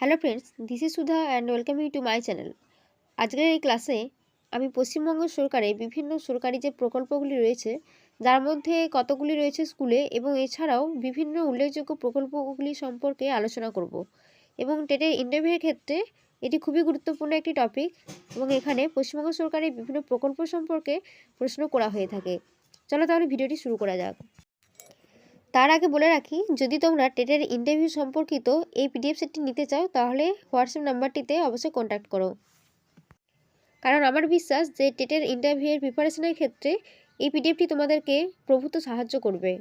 Hello friends this is Sudha and welcome you to my channel আজকের এই ক্লাসে আমি পশ্চিমবঙ্গ সরকারের বিভিন্ন সরকারি যে প্রকল্পগুলি রয়েছে, যার মধ্যে কতগুলি রয়েছে স্কুলে এবং এছাড়াও বিভিন্ন উল্লেখযোগ্য প্রকল্পগুলি সম্পর্কে আলোচনা করব। এবং টেটের ইন্টারভিউয়ের ক্ষেত্রে এটি খুবই গুরুত্বপূর্ণ একটি টপিক এবং এখানে পশ্চিমবঙ্গ সরকারের বিভিন্ন প্রকল্প সম্পর্কে প্রশ্ন করা হয়ে থাকে। চলো তাহলে ভিডিওটি শুরু করা যাক। তার আগে বলে রাখি, যদি তোমরা টেটের ইন্টারভিউ সম্পর্কিত এই পিডিএফ সেটটি নিতে চাও, তাহলে হোয়াটসঅ্যাপ নাম্বারটিতে অবশ্যই কন্ট্যাক্ট করো। কারণ আমার বিশ্বাস যে টেটের ইন্টারভিউয়ের প্রিপারেশনের ক্ষেত্রে এই পিডিএফটি তোমাদেরকে প্রভূত সাহায্য করবে।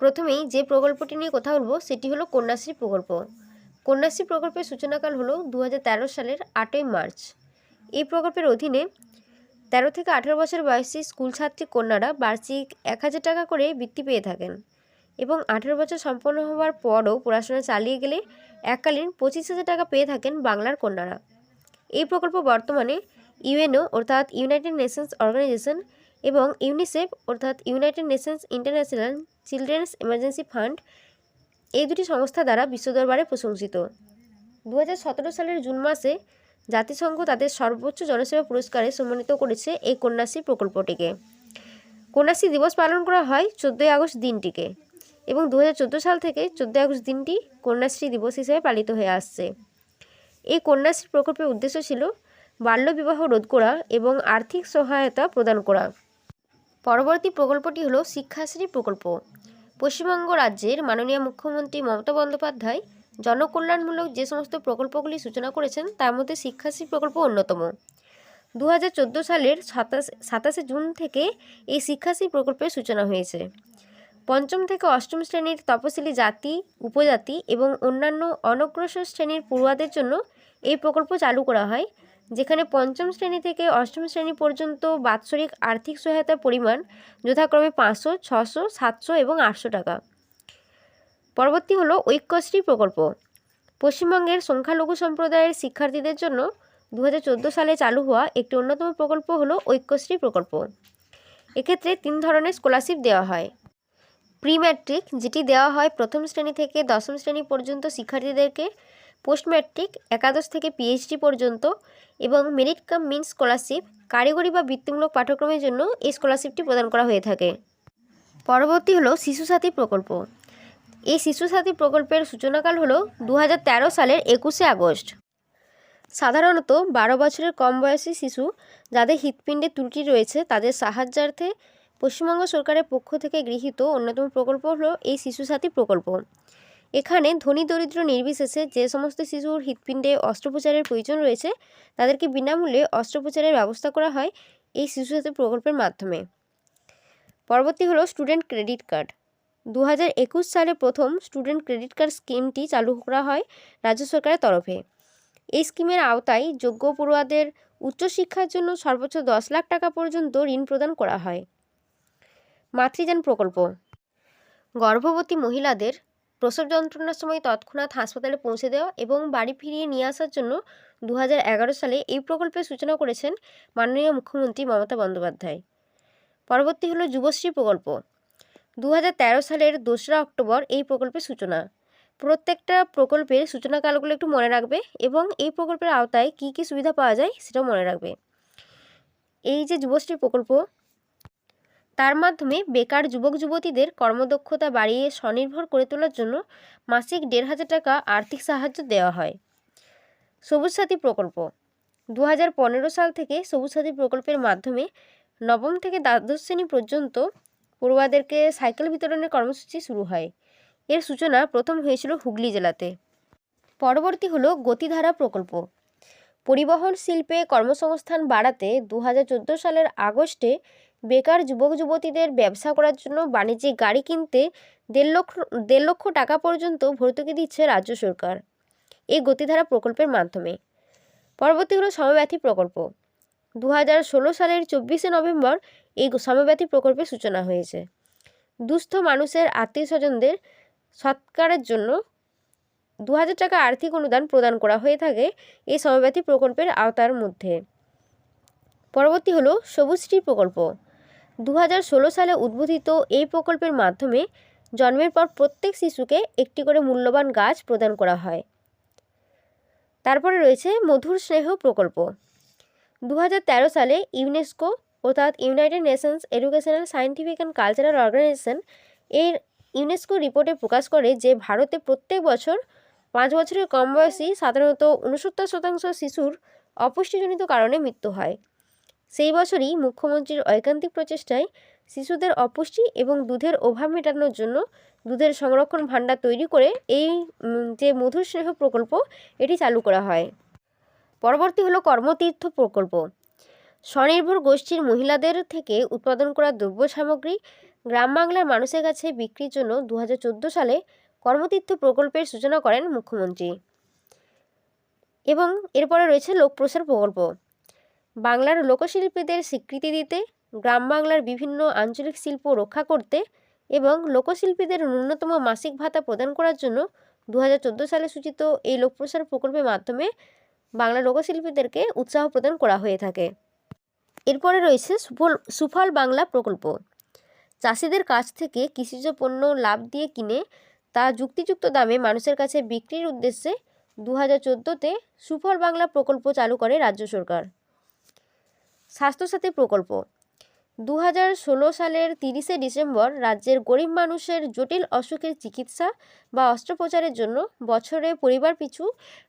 প্রথমেই যে প্রকল্পটি নিয়ে কথা বলব, সেটি হলো কন্যাশ্রী প্রকল্প। কন্যাশ্রী প্রকল্পের সূচনাকাল হলো দু হাজার তেরো সালের আটই মার্চ। এই প্রকল্পের অধীনে তেরো থেকে আঠেরো বছর বয়সী স্কুল ছাত্রী কন্যারা বার্ষিক এক হাজার টাকা করে বৃত্তি পেয়ে থাকেন এবং আঠেরো বছর সম্পন্ন হওয়ার পরও পড়াশোনা চালিয়ে গেলে এককালীন পঁচিশ হাজার টাকা পেয়ে থাকেন বাংলার কন্যারা। এই প্রকল্প বর্তমানে ইউএনও অর্থাৎ ইউনাইটেড নেশনস অর্গানাইজেশন এবং ইউনিসেফ অর্থাৎ United Nations International Children's Emergency Fund এই দুটি সংস্থা দ্বারা বিশ্ব দরবারে প্রশংসিত। দু হাজার সতেরো সালের জুন মাসে জাতিসংঘ তাদের সর্বোচ্চ জনসেবা পুরস্কারে সম্মানিত করেছে এই কন্যাশ্রী প্রকল্পটিকে। কন্যাশ্রী দিবস পালন করা হয় চোদ্দোই আগস্ট দিনটিকে এবং দুহাজার চোদ্দ সাল থেকে চোদ্দোই আগস্ট দিনটি কন্যাশ্রী দিবস হিসেবে পালিত হয়ে আসছে। এই কন্যাশ্রী প্রকল্পের উদ্দেশ্য ছিল বাল্যবিবাহ রোধ করা এবং আর্থিক সহায়তা প্রদান করা। পরবর্তী প্রকল্পটি হলো শিক্ষাশ্রী প্রকল্প। পশ্চিমবঙ্গ রাজ্যের মাননীয় মুখ্যমন্ত্রী মমতা বন্দ্যোপাধ্যায় জনকল্যাণমূলক যে সমস্ত প্রকল্পগুলি সূচনা করেছেন, তার মধ্যে শিক্ষাশ্রী প্রকল্প অন্যতম। দু হাজার চোদ্দ সালের সাতাশ, সাতাশে জুন থেকে এই শিক্ষাশ্রী প্রকল্পের সূচনা হয়েছে। পঞ্চম থেকে অষ্টম শ্রেণির তপশিলি জাতি, উপজাতি এবং অন্যান্য অনগ্রসর শ্রেণির পড়ুয়াদের জন্য এই প্রকল্প চালু করা হয়, যেখানে পঞ্চম শ্রেণি থেকে অষ্টম শ্রেণি পর্যন্ত বাৎসরিক আর্থিক সহায়তার পরিমাণ যথাক্রমে পাঁচশো, ছশো, সাতশো এবং আটশো টাকা। পরবর্তী হলো ঐক্যশ্রী প্রকল্প। পশ্চিমবঙ্গের সংখ্যালঘু সম্প্রদায়ের শিক্ষার্থীদের জন্য দু হাজার চোদ্দ সালে চালু হওয়া একটি অন্যতম প্রকল্প হলো ঐক্যশ্রী প্রকল্প। এক্ষেত্রে তিন ধরনের স্কলারশিপ দেওয়া হয়। প্রি ম্যাট্রিক যেটি দেওয়া হয় প্রথম শ্রেণি থেকে দশম শ্রেণি পর্যন্ত শিক্ষার্থীদেরকে পোস্ট ম্যাট্রিক একাদশ থেকে পিএইচডি পর্যন্ত এবং মেরিট কাম মিন স্কলারশিপ কারিগরি বা বৃত্তিমূলক পাঠ্যক্রমের জন্য এই স্কলারশিপটি প্রদান করা হয়ে থাকে। পরবর্তী হলো শিশু সাথী প্রকল্প। এই শিশুসাথী প্রকল্পের সূচনাকাল হল দু হাজার তেরো সালের একুশে আগস্ট। সাধারণত বারো বছরের কম বয়সী শিশু যাদের হৃৎপিণ্ডে ত্রুটি রয়েছে, তাদের সাহায্যার্থে পশ্চিমবঙ্গ সরকারের পক্ষ থেকে গৃহীত অন্যতম প্রকল্প হল এই শিশুসাথী প্রকল্প। এখানে ধনী, দরিদ্র, নির্বিশেষে যে সমস্ত শিশুর হৃৎপিণ্ডে অস্ত্রোপচারের প্রয়োজন রয়েছে, তাদেরকে বিনামূল্যে অস্ত্রোপচারের ব্যবস্থা করা হয় এই শিশুসাথী প্রকল্পের মাধ্যমে। পরবর্তী হলো স্টুডেন্ট ক্রেডিট কার্ড। দু হাজার একুশ সালে প্রথম স্টুডেন্ট ক্রেডিট কার্ড স্কিমটি চালু করা হয় রাজ্য সরকারের তরফে। এই স্কিমের আওতায় যোগ্য পড়ুয়াদের উচ্চশিক্ষার জন্য সর্বোচ্চ দশ লাখ টাকা পর্যন্ত ঋণ প্রদান করা হয়। মাতৃযান প্রকল্প। গর্ভবতী মহিলাদের প্রসব যন্ত্রণার সময় তৎক্ষণাৎ হাসপাতালে পৌঁছে দেওয়া এবং বাড়ি ফিরিয়ে নিয়ে আসার জন্য দু হাজার এগারো সালে এই প্রকল্পের সূচনা করেছেন মাননীয় মুখ্যমন্ত্রী মমতা বন্দ্যোপাধ্যায়। পরবর্তী হলো যুবশ্রী প্রকল্প। দু হাজার তেরো সালের দোসরা অক্টোবর এই প্রকল্পের সূচনা। প্রত্যেকটা প্রকল্পের সূচনাকালগুলো একটু মনে রাখবে এবং এই প্রকল্পের আওতায় কী কী সুবিধা পাওয়া যায় সেটাও মনে রাখবে। এই যে যুবশ্রী প্রকল্প, তার মাধ্যমে বেকার যুবক যুবতীদের কর্মদক্ষতা বাড়িয়ে স্বনির্ভর করে তোলার জন্য মাসিক দেড় হাজার টাকা আর্থিক সাহায্য দেওয়া হয়। সবুজ সাথী প্রকল্প দু হাজার পনেরো সাল থেকে সবুজ সাথী প্রকল্পের মাধ্যমে নবম থেকে দ্বাদশ শ্রেণি পর্যন্ত পড়ুয়াদেরকে সাইকেল বিতরণের কর্মসূচি শুরু হয়। এর সূচনা প্রথম হয়েছিল হুগলি জেলাতে। পরবর্তী হলো গতিধারা প্রকল্প। পরিবহন শিল্পে কর্মসংস্থান বাড়াতে দু হাজার চোদ্দ সালের আগস্টে বেকার যুবক যুবতীদের ব্যবসা করার জন্য বাণিজ্যিক গাড়ি কিনতে দেড় লক্ষ দেড় লক্ষ টাকা পর্যন্ত ভর্তুকি দিচ্ছে রাজ্য সরকার। এই গতিধারা প্রকল্পের মাধ্যমে। পরবর্তী হলো সমব্যথী প্রকল্প। দু হাজার ষোলো সালের চব্বিশে নভেম্বর এই সমব্যথী প্রকল্পের সূচনা হয়েছে। দুস্থ মানুষের আত্মীয় স্বজনদের সৎকারের জন্য দু হাজার টাকা আর্থিক অনুদান প্রদান করা হয়ে থাকে এই সমব্যথী প্রকল্পের আওতার মধ্যে। পরবর্তী হলো সবুজশ্রী প্রকল্প। দু হাজার ষোলো সালে উদ্বোধিত এই প্রকল্পের মাধ্যমে জন্মের পর প্রত্যেক শিশুকে একটি করে মূল্যবান গাছ প্রদান করা হয়। তারপরে রয়েছে মধুর স্নেহ প্রকল্প। দু হাজার তেরো সালে ইউনেস্কো অর্থাৎ United Nations Educational Scientific and Cultural Organisation এর ইউনেস্কো রিপোর্টে প্রকাশ করে যে ভারতে প্রত্যেক বছর পাঁচ বছরের কম বয়সী সাধারণত উনসত্তর শতাংশ শিশুর অপুষ্টিজনিত কারণে মৃত্যু হয়। সেই বছরই মুখ্যমন্ত্রীর ঐকান্তিক প্রচেষ্টায় শিশুদের অপুষ্টি এবং দুধের অভাব মেটানোর জন্য দুধের সংরক্ষণ ভাণ্ডার তৈরি করে এই যে মধুর স্নেহ প্রকল্প, এটি চালু করা হয়। পরবর্তী হলো কর্মতীর্থ প্রকল্প। স্বনির্ভর গোষ্ঠীর মহিলাদের থেকে উৎপাদন করা দ্রব্য সামগ্রী গ্রাম বাংলার মানুষের কাছে বিক্রির জন্য দু হাজার চোদ্দ সালে কর্মতীর্থ প্রকল্পের সূচনা করেন মুখ্যমন্ত্রী। এবং এরপরে রয়েছে লোকপ্রসার প্রকল্প। বাংলার লোকশিল্পীদের স্বীকৃতি দিতে, গ্রাম বাংলার বিভিন্ন আঞ্চলিক শিল্প রক্ষা করতে এবং লোকশিল্পীদের ন্যূনতম মাসিক ভাতা প্রদান করার জন্য দু হাজার চোদ্দ সালে সূচিত এই লোকপ্রসার প্রকল্পের মাধ্যমে বাংলা লোকশিল্পীদেরকে উৎসাহ প্রদান করা হয়ে থাকে। এরপরে রয়েছে সুফল সুফল বাংলা প্রকল্প। চাষিদের কাছ থেকে কৃষিজ পণ্য লাভ দিয়ে কিনে তা যুক্তিযুক্ত দামে মানুষের কাছে বিক্রির উদ্দেশ্যে দু হাজার চোদ্দোতে সুফল বাংলা প্রকল্প চালু করে রাজ্য সরকার। স্বাস্থ্যসাথী প্রকল্প। দু হাজার ষোলো সালের তিরিশে ডিসেম্বর রাজ্যের গরিব মানুষের জটিল অসুখের চিকিৎসা বা অস্ত্রোপচারের জন্য বছরে পরিবার পিছু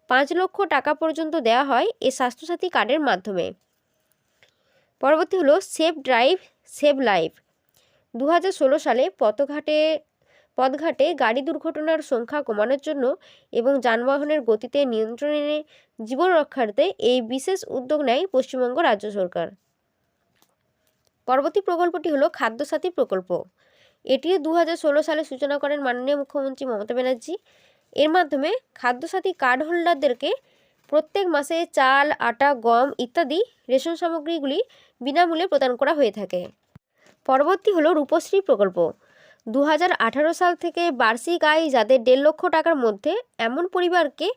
পাঁচ লক্ষ টাকা পর্যন্ত দেওয়া হয় এ স্বাস্থ্যসাথী কার্ডের মাধ্যমে। পরবর্তী হলো সেভ ড্রাইভ সেভ লাইফ। দু হাজার ষোলো সালে পথঘাটে পথঘাটে গাড়ি দুর্ঘটনার সংখ্যা কমানোর জন্য এবং যানবাহনের গতিতে নিয়ন্ত্রণে জীবন রক্ষার্থে এই বিশেষ উদ্যোগ নেয় পশ্চিমবঙ্গ রাজ্য সরকার। পরবর্তী প্রকল্পটি হলো খাদ্যসাথী প্রকল্প। এটিও দু সালে সূচনা করেন মাননীয় মুখ্যমন্ত্রী মমতা ব্যানার্জি। এর মাধ্যমে খাদ্যসাথী কার্ড হোল্ডারদেরকে প্রত্যেক মাসে চাল, আটা, গম ইত্যাদি রেশন সামগ্রীগুলি বিনামূল্যে প্রদান করা হয়ে থাকে। পরবর্তী হলো রূপশ্রী প্রকল্প। দু হাজার আঠারো সাল থেকে বার্ষিক আয় যাদের দেড় লক্ষ টাকার মধ্যে, এমন পরিবারকে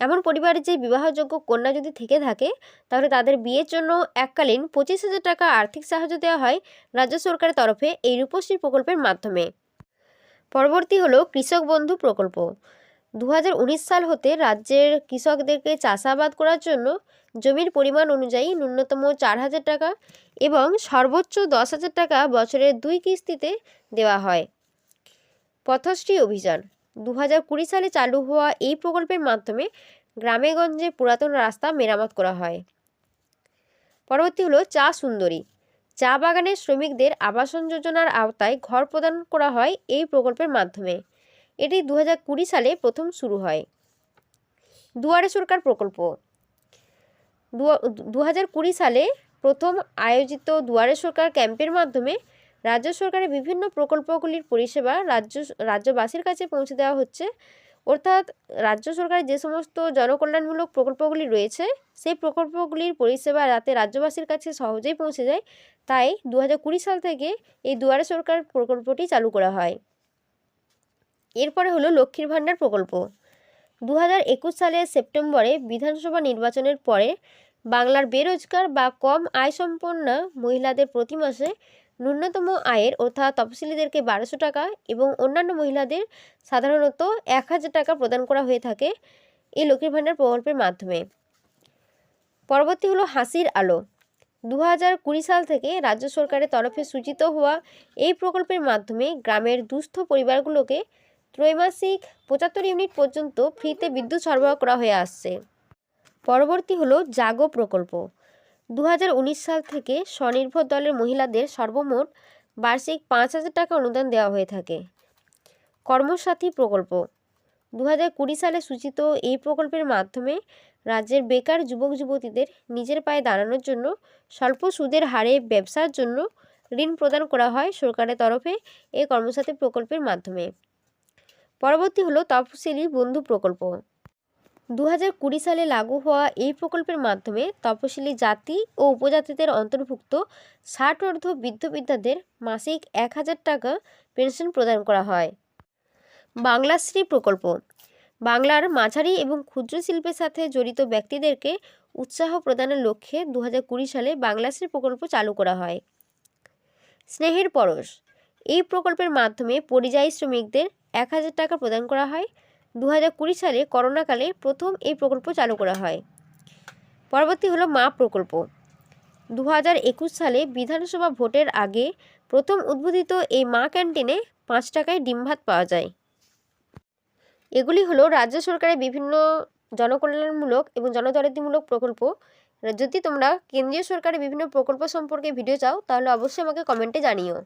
এমন পরিবারের যে বিবাহযোগ্য কন্যা যদি থেকে থাকে, তাহলে তাদের বিয়ের জন্য এককালীন পঁচিশ হাজার টাকা আর্থিক সাহায্য দেওয়া হয় রাজ্য সরকারের তরফে এই রূপশ্রী প্রকল্পের মাধ্যমে। পরবর্তী হলো কৃষক বন্ধু প্রকল্প। দু হাজার উনিশ সাল হতে রাজ্যের কৃষকদেরকে চাষাবাদ করার জন্য জমির পরিমাণ অনুযায়ী ন্যূনতম চার হাজার টাকা এবং সর্বোচ্চ দশ হাজার টাকা বছরের দুই কিস্তিতে দেওয়া হয়। পথশ্রী অভিযান। দু হাজার কুড়ি সালে চালু হওয়া এই প্রকল্পের মাধ্যমে গ্রামে গঞ্জে পুরাতন রাস্তা মেরামত করা হয়। পরবর্তী হলো চা সুন্দরী। চা বাগানের শ্রমিকদের আবাসন যোজনার আওতায় ঘর প্রদান করা হয় এই প্রকল্পের মাধ্যমে। এটি দু হাজার কুড়ি সালে প্রথম শুরু হয়। দুয়ারে সরকার প্রকল্প। দু হাজার কুড়ি সালে প্রথম আয়োজিত দুয়ারে সরকার ক্যাম্পের মাধ্যমে রাজ্য সরকারের বিভিন্ন প্রকল্পগুলির পরিষেবা রাজ্য রাজ্যবাসীর কাছে পৌঁছে দেওয়া হচ্ছে। অর্থাৎ রাজ্য সরকারের যে সমস্ত জনকল্যাণমূলক প্রকল্পগুলি রয়েছে, সেই প্রকল্পগুলির পরিষেবা রাতে রাজ্যবাসীর কাছে সহজেই পৌঁছে যায়, তাই দু হাজার কুড়ি সাল থেকে এই দুয়ারে সরকার প্রকল্পটি চালু করা হয়। এরপরে হলো লক্ষ্মীর ভাণ্ডার প্রকল্প। দু হাজার একুশ সালের সেপ্টেম্বরে বিধানসভা নির্বাচনের পরে বাংলার বেরোজগার বা কম আয় সম্পন্ন মহিলাদের প্রতি মাসে ন্যূনতম আয়ের অর্থাৎ তফসিলিদেরকে বারোশো টাকা এবং অন্যান্য মহিলাদের সাধারণত এক হাজার টাকা প্রদান করা হয়ে থাকে এই লক্ষ্মীর ভাণ্ডার প্রকল্পের মাধ্যমে। পরবর্তী হলো হাসির আলো। দু হাজার কুড়ি সাল থেকে রাজ্য সরকারের তরফে সূচিত হওয়া এই প্রকল্পের মাধ্যমে গ্রামের দুস্থ পরিবারগুলোকে ত্রৈমাসিক পঁচাত্তর ইউনিট পর্যন্ত ফ্রিতে বিদ্যুৎ সরবরাহ করা হয়ে আসছে। পরবর্তী হলো জাগো প্রকল্প। দু হাজার উনিশ সাল থেকে স্বনির্ভর দলের মহিলাদের সর্বমোট বার্ষিক পাঁচ হাজার টাকা অনুদান দেওয়া হয়ে থাকে। কর্মসাথী প্রকল্প। দু হাজার কুড়ি সালে সূচিত এই প্রকল্পের মাধ্যমে রাজ্যের বেকার যুবক যুবতীদের নিজের পায়ে দাঁড়ানোর জন্য স্বল্প সুদের হারে ব্যবসার জন্য ঋণ প্রদান করা হয় সরকারের তরফে এই কর্মসাথী প্রকল্পের মাধ্যমে। পরবর্তী হলো তফসিলি বন্ধু প্রকল্প। দু হাজার কুড়ি সালে লাগু হওয়া এই প্রকল্পের মাধ্যমে তপশিলি জাতি ও উপজাতিদের অন্তর্ভুক্ত ষাট অর্ধ বৃদ্ধ বৃদ্ধাদের মাসিক এক হাজার টাকা পেনশন প্রদান করা হয়। বাংলাশ্রী প্রকল্প। বাংলার মাঝারি এবং ক্ষুদ্র শিল্পের সাথে জড়িত ব্যক্তিদেরকে উৎসাহ প্রদানের লক্ষ্যে দু হাজার কুড়ি সালে বাংলাশ্রী প্রকল্প চালু করা হয়। স্নেহের পরশ। এই প্রকল্পের মাধ্যমে পরিযায়ী শ্রমিকদের এক হাজার টাকা প্রদান করা হয় দু হাজার কুড়ি সালে করোনাকালে প্রথম এই প্রকল্প চালু করা হয়। পরবর্তী হলো মা প্রকল্প। দু হাজার একুশ সালে বিধানসভা ভোটের আগে প্রথম উদ্বোধিত এই মা ক্যান্টিনে পাঁচ টাকায় ডিম ভাত পাওয়া যায়। এগুলি হলো রাজ্য সরকারের বিভিন্ন জনকল্যাণমূলক এবং জনজাগৃতিমূলক প্রকল্প। যদি তোমরা কেন্দ্রীয় সরকারের বিভিন্ন প্রকল্প সম্পর্কে ভিডিও চাও, তাহলে অবশ্যই আমাকে কমেন্টে জানিও।